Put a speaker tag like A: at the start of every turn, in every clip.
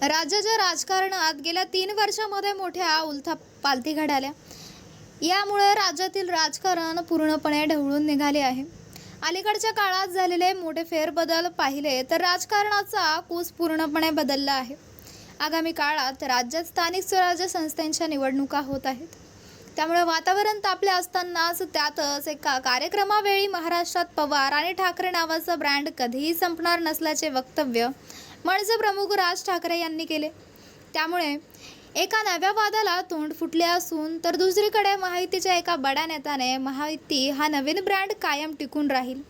A: राज्याच्या राजकारणात गेल्या तीन वर्षामध्ये मोठ्या उलथा पालथी घडाल्या. यामुळे राज्यातील राजकारण पूर्णपणे ढवळून निघाले आहे. अलीकडच्या काळात झालेले मोठे फेरबदल पाहिले तर राजकारणाचा कूस पूर्णपणे बदलला आहे. आगामी काळात राज्यात स्थानिक स्वराज्य संस्थांच्या निवडणुका होत आहेत. त्यामुळे वातावरण तापले असतानाच त्यातच एका कार्यक्रमावेळी महाराष्ट्रात पवार आणि ठाकरे नावाचा ब्रँड कधीही संपणार नसल्याचे वक्तव्य मनसे प्रमुख राज ठाकरे यांनी केले. त्यामुळे एका नव्या वादाला तोंड फुटले असून तर दुसरीकडे महायुतीच्या एका बड्या नेत्याने महायुती हा नवीन ब्रँड कायम टिकून राहील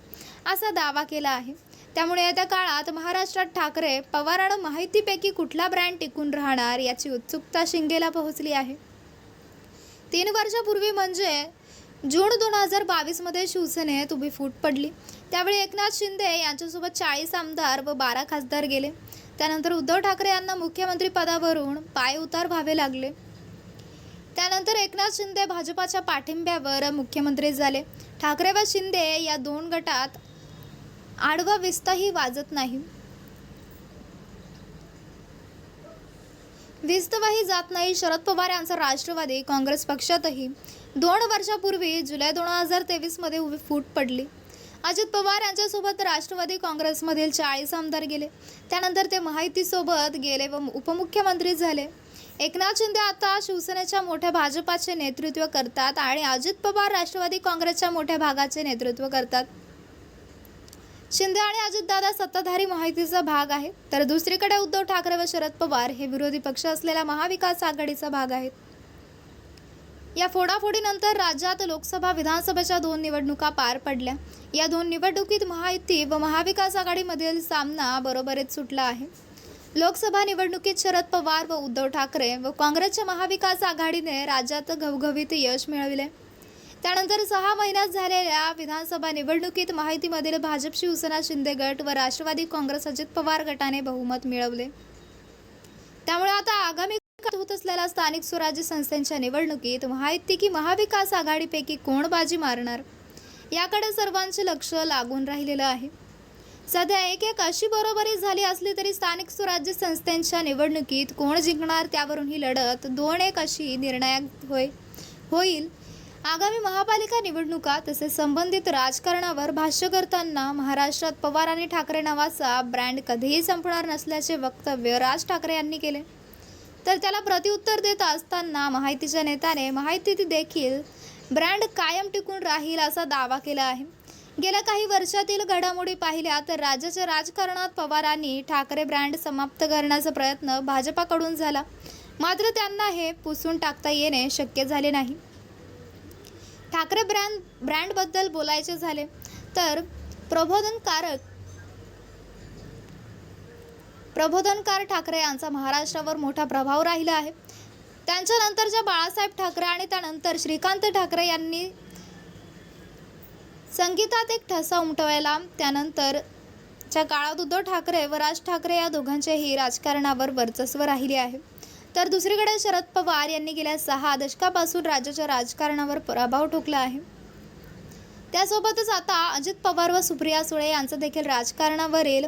A: असा दावा केला आहे. त्यामुळे येत्या काळात महाराष्ट्रात ठाकरे पवार आणि माहितीपैकी कुठला ब्रँड टिकून राहणार याची उत्सुकता शिंगेला पोहोचली आहे. तीन वर्षापूर्वी म्हणजे जून दोन हजार बावीसमध्ये शिवसेनेत उभी फूट पडली. त्यावेळी एकनाथ शिंदे यांच्यासोबत चाळीस आमदार व बारा खासदार गेले. त्यानंतर उद्धव ठाकरे यांना मुख्यमंत्री पदावरून पाय उतार व्हावे लागले. त्यानंतर एकनाथ शिंदे भाजपाच्या पाठिंब्यावर मुख्यमंत्री झाले. ठाकरे व शिंदे या दोन गटात आडवा विस्तही वाजत नाही. विस्तवाही जात नाही. शरद पवार यांचा राष्ट्रवादी काँग्रेस पक्षातही दोन वर्षापूर्वी जुलै दोन हजार तेवीसमध्ये उभी फूट पडली. अजित पवार यांच्यासोबत राष्ट्रवादी काँग्रेसमधील चाळीस आमदार गेले. त्यानंतर ते महायुतीसोबत गेले व उपमुख्यमंत्री झाले. एकनाथ शिंदे आता शिवसेनेच्या मोठ्या भाजपाचे नेतृत्व करतात आणि अजित पवार राष्ट्रवादी काँग्रेसच्या मोठ्या भागाचे नेतृत्व करतात. शिंदे आणि अजितदादा सत्ताधारी माहितीचा भाग आहेत. तर दुसरीकडे उद्धव ठाकरे व शरद पवार हे विरोधी पक्ष असलेल्या महाविकास आघाडीचा भाग आहेत. या फोडाफोडीनंतर राज्यात लोकसभा विधानसभेच्या दोन निवडणुका पार पडल्या. या दोन निवडणुकीत महायुती व महाविकास आघाडीमधील सामना बरोबरीत सुटला आहे. लोकसभा निवडणुकीत शरद पवार व उद्धव ठाकरे व काँग्रेसच्या महाविकास आघाडीने राज्यात घवघवीत यश मिळविले. त्यानंतर सहा महिन्यात झालेल्या विधानसभा निवडणुकीत माहितीमधील भाजप शिवसेना शिंदे गट व राष्ट्रवादी काँग्रेस अजित पवार गटाने बहुमत मिळवले. त्यामुळे आता आगामी होत असलेल्या स्थानिक स्वराज्य संस्थांच्या निवडणुकीत माहिती की महाविकास आघाडीपैकी कोण बाजी मारणार? याकडे सर्वांचे लक्ष लागून राहिलेलं आहे. सध्या एक एक अशी बरोबरी झाली असली तरी स्थानिक स्वराज्य संस्थांच्या निवडणुकीत कोण जिंकणार त्यावरून ही लढत दोन एक अशी निर्णायक होय होईल. आगामी महापालिका निवडणुका तसेच संबंधित राजकारणावर भाष्य करताना महाराष्ट्रात पवार आणि ठाकरे नावाचा ब्रँड कधीही संपणार नसल्याचे वक्तव्य राज ठाकरे यांनी केले. तर त्याला प्रतिउत्तर देत असताना माहितीच्या नेत्याने माहिती देखील ब्रँड कायम टिकून राहील असा दावा केला आहे. गेल्या काही वर्षातील घडामोडी पाहिल्या तर राज्याच्या राजकारणात पवारांनी ठाकरे ब्रँड समाप्त करण्याचा प्रयत्न भाजपाकडून झाला. मात्र त्यांना हे पुसून टाकता येणे शक्य झाले नाही. ठाकरे ब्रँड ब्रँडबद्दल बोलायचे झाले तर प्रबोधनकारक प्रबोधनकार ठाकरे यांचा महाराष्ट्रावर मोठा प्रभाव राहिला आहे. त्यांच्यानंतरच्या बाळासाहेब ठाकरे आणि त्यानंतर श्रीकांत ठाकरे यांनी संगीतात एक ठसा उमटवायला त्यानंतरच्या काळात उद्धव ठाकरे व राज ठाकरे या दोघांचेही राजकारणावर वर्चस्व राहिले आहे. तर दुसरीकडे शरद पवार यांनी गेल्या सहा दशकापासून राज्याच्या राजकारणावर प्रभाव ठोकला आहे. त्यासोबतच आता अजित पवार व सुप्रिया सुळे यांचं देखील राजकारणावरील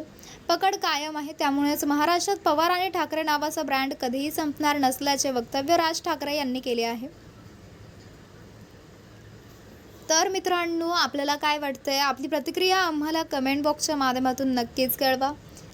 A: पकड कायम आहे. त्यामुळेच महाराष्ट्रात पवार आणि ठाकरे नावाचा ब्रँड कधीही संपणार नसल्याचे वक्तव्य राज ठाकरे यांनी केले आहे. तर मित्रांनो आपल्याला काय वाटतंय? आपली प्रतिक्रिया आम्हाला कमेंट बॉक्सच्या माध्यमातून नक्कीच कळवा.